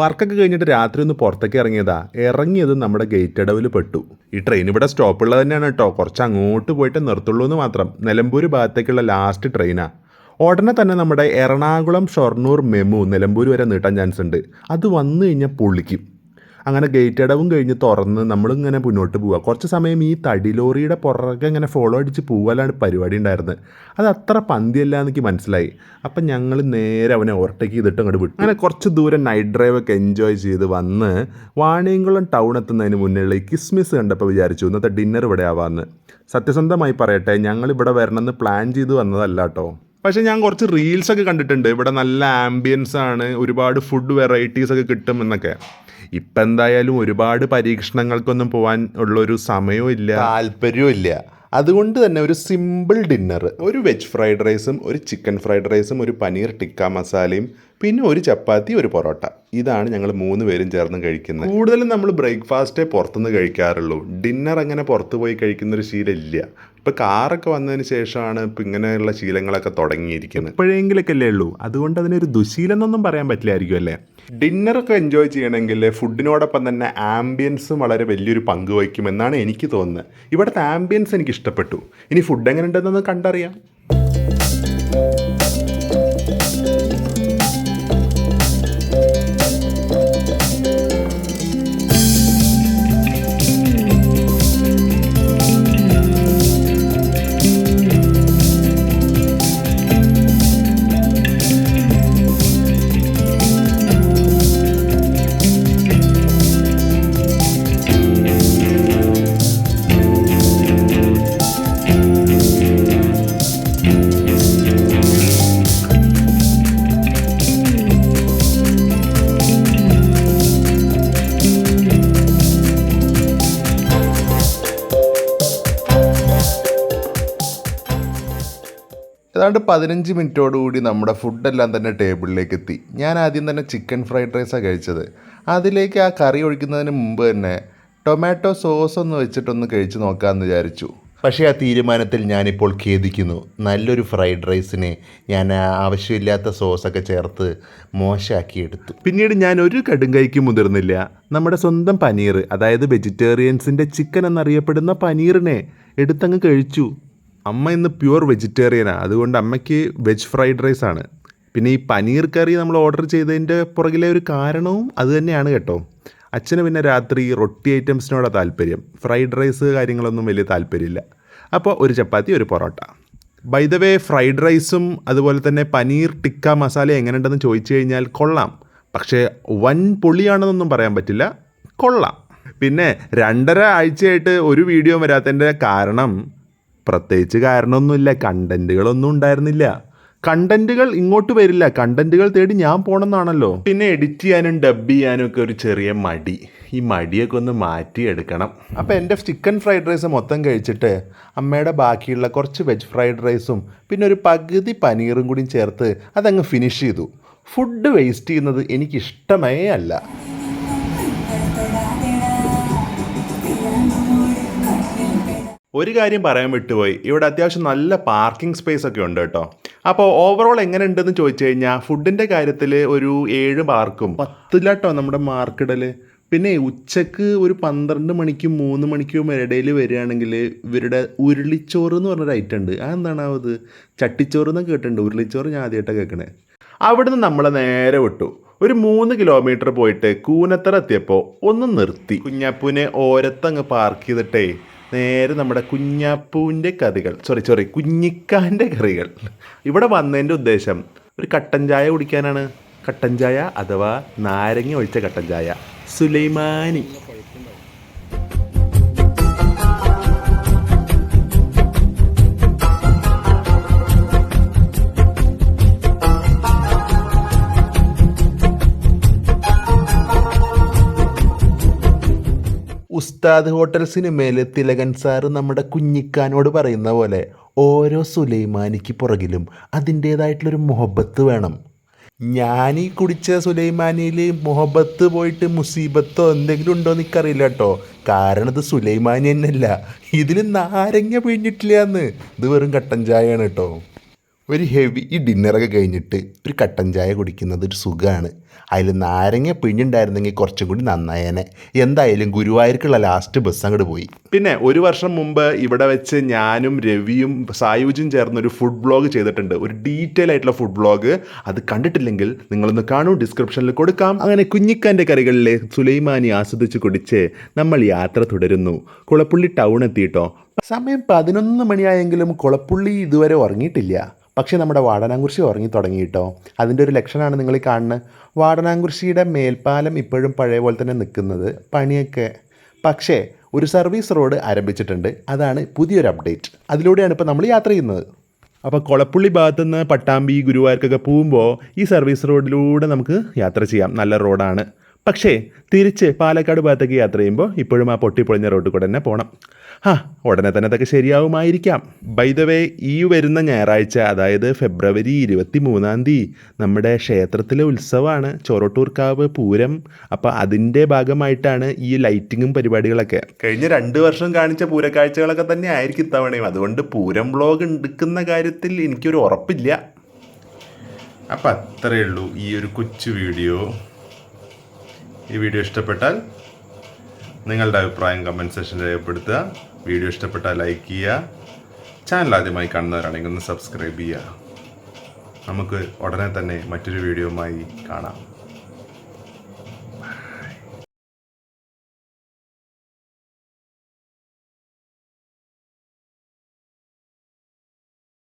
വർക്കൊക്കെ കഴിഞ്ഞിട്ട് രാത്രി ഒന്ന് പുറത്തേക്ക് ഇറങ്ങിയതാ. ഇറങ്ങിയത് നമ്മുടെ ഗേറ്റ് അടവിൽ പെട്ടു. ഈ ട്രെയിൻ ഇവിടെ സ്റ്റോപ്പുള്ളത് തന്നെയാണ് കേട്ടോ. കുറച്ച് അങ്ങോട്ട് പോയിട്ട് നിർത്തുള്ളൂ എന്ന് മാത്രം. നിലമ്പൂർ ഭാഗത്തേക്കുള്ള ലാസ്റ്റ് ട്രെയിനാണ് ഉടനെ തന്നെ നമ്മുടെ എറണാകുളം ഷൊർണൂർ മെമു നിലമ്പൂർ വരെ നീട്ടാൻ ചാൻസ് ഉണ്ട്. അത് വന്നു കഴിഞ്ഞാൽ പൊളിക്കും അങ്ങനെ ഗേറ്റ് അടവും കഴിഞ്ഞ് തുറന്ന് നമ്മളിങ്ങനെ മുന്നോട്ട് പോവുക കുറച്ച് സമയം ഈ തടി ലോറിയുടെ പുറകെ ഇങ്ങനെ ഫോളോ അടിച്ച് പോവാലാണ് പരിപാടി ഉണ്ടായിരുന്നത്. അത് അത്ര പന്തിയല്ല എനിക്ക് മനസ്സിലായി. അപ്പം ഞങ്ങൾ നേരെ അവനെ ഓവർടേക്ക് ചെയ്തിട്ട് അങ്ങോട്ട് വിട്ടു. അങ്ങനെ കുറച്ച് ദൂരം നൈറ്റ് ഡ്രൈവ് ഒക്കെ എൻജോയ് ചെയ്ത് വന്ന് വാണിയംകുളം ടൗൺ എത്തുന്നതിന് മുന്നേ കിസ്മിസ് കണ്ടപ്പോൾ വിചാരിച്ചു ഇന്നത്തെ ഡിന്നർ ഇവിടെ ആവാമെന്ന് സത്യസന്ധമായി പറയട്ടെ ഞങ്ങൾ ഇവിടെ വരണമെന്ന് പ്ലാൻ ചെയ്ത് വന്നതല്ല കേട്ടോ പക്ഷേ ഞാൻ കുറച്ച് റീൽസൊക്കെ കണ്ടിട്ടുണ്ട്. ഇവിടെ നല്ല ആംബിയൻസ് ആണ് ഒരുപാട് ഫുഡ് വെറൈറ്റീസ് ഒക്കെ കിട്ടും എന്നൊക്കെ. ഇപ്പം എന്തായാലും ഒരുപാട് പരീക്ഷണങ്ങൾക്കൊന്നും പോകാൻ ഉള്ളൊരു സമയവും ഇല്ല. താല്പര്യവും ഇല്ല. അതുകൊണ്ട് തന്നെ ഒരു സിമ്പിൾ ഡിന്നർ ഒരു വെജ് ഫ്രൈഡ് റൈസും ഒരു ചിക്കൻ ഫ്രൈഡ് റൈസും ഒരു പനീർ ടിക്ക മസാലയും പിന്നെ ഒരു ചപ്പാത്തി ഒരു പൊറോട്ട. ഇതാണ് ഞങ്ങൾ മൂന്ന് പേരും ചേർന്ന് കഴിക്കുന്നത്. കൂടുതലും നമ്മൾ ബ്രേക്ക്ഫാസ്റ്റേ പുറത്തുനിന്ന് കഴിക്കാറുള്ളൂ. ഡിന്നർ അങ്ങനെ പുറത്ത് പോയി കഴിക്കുന്ന ഒരു ശീലം ഇല്ല ഇപ്പം കാറൊക്കെ വന്നതിന് ശേഷമാണ് ഇപ്പം ഇങ്ങനെയുള്ള ശീലങ്ങളൊക്കെ തുടങ്ങിയിരിക്കുന്നത്. എപ്പോഴെങ്കിലൊക്കെ അല്ലേ ഉള്ളൂ. അതുകൊണ്ട് അതിനൊരു ദുശീലം എന്നൊന്നും പറയാൻ പറ്റില്ലായിരിക്കും അല്ലേ? ഡിന്നറൊക്കെ എൻജോയ് ചെയ്യണമെങ്കിൽ ഫുഡിനോടൊപ്പം തന്നെ ആംബിയൻസും വളരെ വലിയൊരു പങ്ക് വഹിക്കുമെന്നാണ് എനിക്ക് തോന്നുന്നത്. ഇവിടുത്തെ ആംബിയൻസ് എനിക്ക് ഇഷ്ടപ്പെട്ടു. ഇനി ഫുഡ് എങ്ങനെ ഉണ്ടെന്നൊന്ന് കണ്ടറിയാം. ഏതാണ്ട് പതിനഞ്ച് മിനിറ്റോടുകൂടി നമ്മുടെ ഫുഡെല്ലാം തന്നെ ടേബിളിലേക്ക് എത്തി ഞാൻ ആദ്യം തന്നെ ചിക്കൻ ഫ്രൈഡ് റൈസാണ് കഴിച്ചത്. അതിലേക്ക് ആ കറി ഒഴിക്കുന്നതിന് മുമ്പ് തന്നെ ടൊമാറ്റോ സോസ് ഒന്ന് വെച്ചിട്ടൊന്ന് കഴിച്ച് നോക്കാമെന്ന് വിചാരിച്ചു. പക്ഷേ ആ തീരുമാനത്തിൽ ഞാനിപ്പോൾ ഖേദിക്കുന്നു. നല്ലൊരു ഫ്രൈഡ് റൈസിനെ ഞാൻ ആവശ്യമില്ലാത്ത സോസൊക്കെ ചേർത്ത് മോശമാക്കിയെടുത്തു പിന്നീട് ഞാൻ ഒരു കടുങ്കൈക്ക് മുതിർന്നില്ല. നമ്മുടെ സ്വന്തം പനീർ അതായത് വെജിറ്റേറിയൻസിന്റെ ചിക്കൻ എന്നറിയപ്പെടുന്ന പനീറിനെ എടുത്തങ്ങ് കഴിച്ചു. അമ്മ ഇന്ന് പ്യുവർ വെജിറ്റേറിയനാണ് അതുകൊണ്ട് അമ്മയ്ക്ക് വെജ് ഫ്രൈഡ് റൈസ് ആണ്. പിന്നെ ഈ പനീർ കറി നമ്മൾ ഓർഡർ ചെയ്തതിന്റെ പുറകിലെ ഒരു കാരണവും അത് തന്നെയാണ് കേട്ടോ. അച്ഛന് പിന്നെ രാത്രി റൊട്ടി ഐറ്റംസിനോടാണ് താല്പര്യം. ഫ്രൈഡ് റൈസ് കാര്യങ്ങളൊന്നും വലിയ താല്പര്യമില്ല. അപ്പോൾ ഒരു ചപ്പാത്തി ഒരു parotta. By the way fried റൈസും അതുപോലെ തന്നെ പനീർ ടിക്ക മസാല എങ്ങനെയുണ്ടെന്ന് ചോദിച്ചു കഴിഞ്ഞാൽ കൊള്ളാം. പക്ഷേ വൻ പൊളിയാണെന്നൊന്നും പറയാൻ പറ്റില്ല. കൊള്ളാം. പിന്നെ രണ്ടര ആഴ്ചയായിട്ട് ഒരു വീഡിയോ വരാത്തതിന്റെ കാരണം പ്രത്യേകിച്ച് കാരണമൊന്നുമില്ല കണ്ടന്റുകളൊന്നും ഉണ്ടായിരുന്നില്ല. കണ്ടന്റുകൾ ഇങ്ങോട്ട് വരില്ല കണ്ടന്റുകൾ തേടി ഞാൻ പോണെന്നാണല്ലോ. പിന്നെ എഡിറ്റ് ചെയ്യാനും ഡബ് ചെയ്യാനും ഒക്കെ ഒരു ചെറിയ മടി. ഈ മടിയൊക്കെ ഒന്ന് മാറ്റിയെടുക്കണം. അപ്പോൾ എന്റെ ചിക്കൻ ഫ്രൈഡ് റൈസ് മൊത്തം കഴിച്ചിട്ട് അമ്മയുടെ ബാക്കിയുള്ള കുറച്ച് വെജ് ഫ്രൈഡ് റൈസും പിന്നെ ഒരു പകുതി പനീറും കൂടി ചേർത്ത് അതങ്ങ് ഫിനിഷ് ചെയ്തു. ഫുഡ് വേസ്റ്റ് ചെയ്യുന്നത് എനിക്കിഷ്ടമേ അല്ല. ഒരു കാര്യം പറയാൻ വിട്ടുപോയി. ഇവിടെ അത്യാവശ്യം നല്ല പാർക്കിംഗ് സ്പേസ് ഒക്കെ ഉണ്ട് കേട്ടോ. അപ്പോൾ ഓവറോൾ എങ്ങനെ ഉണ്ടെന്ന് ചോദിച്ചു കഴിഞ്ഞാൽ ഫുഡിന്റെ കാര്യത്തിൽ ഒരു ഏഴ് മാർക്കും. പത്തിലാട്ടോ നമ്മുടെ മാർക്കിടൽ പിന്നെ ഉച്ചയ്ക്ക് ഒരു പന്ത്രണ്ട് മണിക്കും മൂന്ന് മണിക്കും ഇടയിൽ വരികയാണെങ്കിൽ ഇവരുടെ ഉരുളിച്ചോറ് എന്ന് പറഞ്ഞൊരു ഐറ്റം ഉണ്ട്. അതെന്താണ് അത്? ചട്ടിച്ചോറ് എന്നൊക്കെ കേട്ടിട്ടുണ്ട്. ഉരുളിച്ചോറ് ഞാൻ ആദ്യമായിട്ടാണ് കേൾക്കണേ. അവിടുന്ന് നമ്മൾ നേരെ വിട്ടു. ഒരു മൂന്ന് കിലോമീറ്റർ പോയിട്ട് കൂനത്തറ എത്തിയപ്പോൾ ഒന്ന് നിർത്തി. കുഞ്ഞാപ്പൂനെ ഓരത്തങ്ങ് പാർക്ക് ചെയ്തിട്ടേ നേരെ നമ്മുടെ കുഞ്ഞാപ്പൂവിന്റെ കറികൾ. സോറി സോറി കുഞ്ഞിക്കാന്റെ കറികൾ. ഇവിടെ വന്നതിന്റെ ഉദ്ദേശം ഒരു കട്ടൻ ചായ കുടിക്കാനാണ്. കട്ടൻ ചായ അഥവാ നാരങ്ങ ഒഴിച്ച കട്ടൻ ചായ. സുലൈമാനി. ഉസ്താദ് ഹോട്ടൽ സിനിമയിൽ തിലകൻ സാറ് നമ്മുടെ കുഞ്ഞിക്കാനോട് പറയുന്ന പോലെ ഓരോ സുലൈമാനിക്ക് പുറകിലും അതിന്റേതായിട്ടുള്ളൊരു മുഹബത്ത് വേണം. ഞാൻ ഈ കുടിച്ച സുലൈമാനിയിൽ മുഹബത്ത് പോയിട്ട് മുസീബത്തോ എന്തെങ്കിലും ഉണ്ടോ എന്ന് എനിക്കറിയില്ല കേട്ടോ. കാരണം ഇത് സുലൈമാനി തന്നെയല്ല. ഇതിൽ നാരങ്ങ പിഴിഞ്ഞിട്ടില്ല എന്ന്. ഇത് വെറും കട്ടൻ ചായയാണ് കേട്ടോ. ഒരു ഹെവി ഈ ഡിന്നറൊക്കെ കഴിഞ്ഞിട്ട് ഒരു കട്ടൻ ചായ കുടിക്കുന്നത് ഒരു സുഖമാണ് അതിൽ നാരങ്ങ പിഴിഞ്ഞുണ്ടായിരുന്നെങ്കിൽ കുറച്ചും കൂടി നന്നായേനെ. എന്തായാലും ഗുരുവായൂർക്കുള്ള ലാസ്റ്റ് ബസ് അങ്ങോട്ട് പോയി. പിന്നെ ഒരു വർഷം മുമ്പ് ഇവിടെ വെച്ച് ഞാനും രവിയും സായുജും ചേർന്ന് ഒരു ഫുഡ് ബ്ലോഗ് ചെയ്തിട്ടുണ്ട്. ഒരു ഡീറ്റെയിൽ ആയിട്ടുള്ള ഫുഡ് ബ്ലോഗ് അത് കണ്ടിട്ടില്ലെങ്കിൽ നിങ്ങളൊന്ന് കാണൂ ഡിസ്ക്രിപ്ഷനിൽ കൊടുക്കാം. അങ്ങനെ കുഞ്ഞിക്കാന്റെ കറികളിലെ സുലൈമാനി ആസ്വദിച്ച് കുടിച്ച് നമ്മൾ യാത്ര തുടരുന്നു. കുളപ്പുള്ളി ടൗൺ എത്തിയിട്ടോ? സമയം പതിനൊന്ന് മണിയായെങ്കിലും കുളപ്പുള്ളി ഇതുവരെ ഉറങ്ങിയിട്ടില്ല. പക്ഷേ നമ്മുടെ വാടനാംകുറിശി ഉറങ്ങി തുടങ്ങിയിട്ടോ അതിന്റെ ഒരു ലക്ഷണമാണ് നിങ്ങൾ ഈ കാണുന്നത് വാടനാംകുറിശിയുടെ മേൽപ്പാലം ഇപ്പോഴും പഴയ പോലെ തന്നെ നിൽക്കുന്നത് പണിയൊക്കെ. പക്ഷേ ഒരു സർവീസ് റോഡ് ആരംഭിച്ചിട്ടുണ്ട്. അതാണ് പുതിയൊരു അപ്ഡേറ്റ്. അതിലൂടെയാണ് ഇപ്പോൾ നമ്മൾ യാത്ര ചെയ്യുന്നത്. അപ്പോൾ കൊളപ്പുള്ളി ഭാഗത്തു നിന്ന് പട്ടാമ്പി ഗുരുവായൂർക്കൊക്കെ പോകുമ്പോൾ ഈ സർവീസ് റോഡിലൂടെ നമുക്ക് യാത്ര ചെയ്യാം. നല്ല റോഡാണ്. പക്ഷേ തിരിച്ച് പാലക്കാട് ഭാഗത്തേക്ക് യാത്ര ചെയ്യുമ്പോൾ ഇപ്പോഴും ആ പൊട്ടിപ്പൊളിഞ്ഞ റോഡിൽ കൂടെ തന്നെ പോകണം ആ ഉടനെ തന്നെ അതൊക്കെ ശരിയാവുമായിരിക്കാം. ബൈ വേ ഈ വരുന്ന ഞായറാഴ്ച അതായത് ഫെബ്രുവരി ഇരുപത്തി മൂന്നാം തീയതി നമ്മുടെ ക്ഷേത്രത്തിലെ ഉത്സവമാണ്. ചോറോട്ടൂർക്കാവ് പൂരം. അപ്പോൾ അതിന്റെ ഭാഗമായിട്ടാണ് ഈ ലൈറ്റിങ്ങും പരിപാടികളൊക്കെ. കഴിഞ്ഞ രണ്ട് വർഷം കാണിച്ച പൂരക്കാഴ്ചകളൊക്കെ തന്നെ ആയിരിക്കും ഇത്തവണയും. അതുകൊണ്ട് പൂരം വ്ളോഗ് എടുക്കുന്ന കാര്യത്തിൽ എനിക്കൊരു ഉറപ്പില്ല. അപ്പം അത്രയേ ഉള്ളൂ ഈ ഒരു കൊച്ചു വീഡിയോ ഈ വീഡിയോ ഇഷ്ടപ്പെട്ടാൽ നിങ്ങളുടെ അഭിപ്രായം കമന്റ് സെക്ഷനിൽ രേഖപ്പെടുത്തുക. വീഡിയോ ഇഷ്ടപ്പെട്ടാൽ ലൈക്ക് ചെയ്യുക. ചാനൽ ആദ്യമായി കാണുന്നവരാണെങ്കിൽ ഒന്ന് സബ്സ്ക്രൈബ് ചെയ്യുക. നമുക്ക് ഉടനെ തന്നെ മറ്റൊരു വീഡിയോയുമായി കാണാം.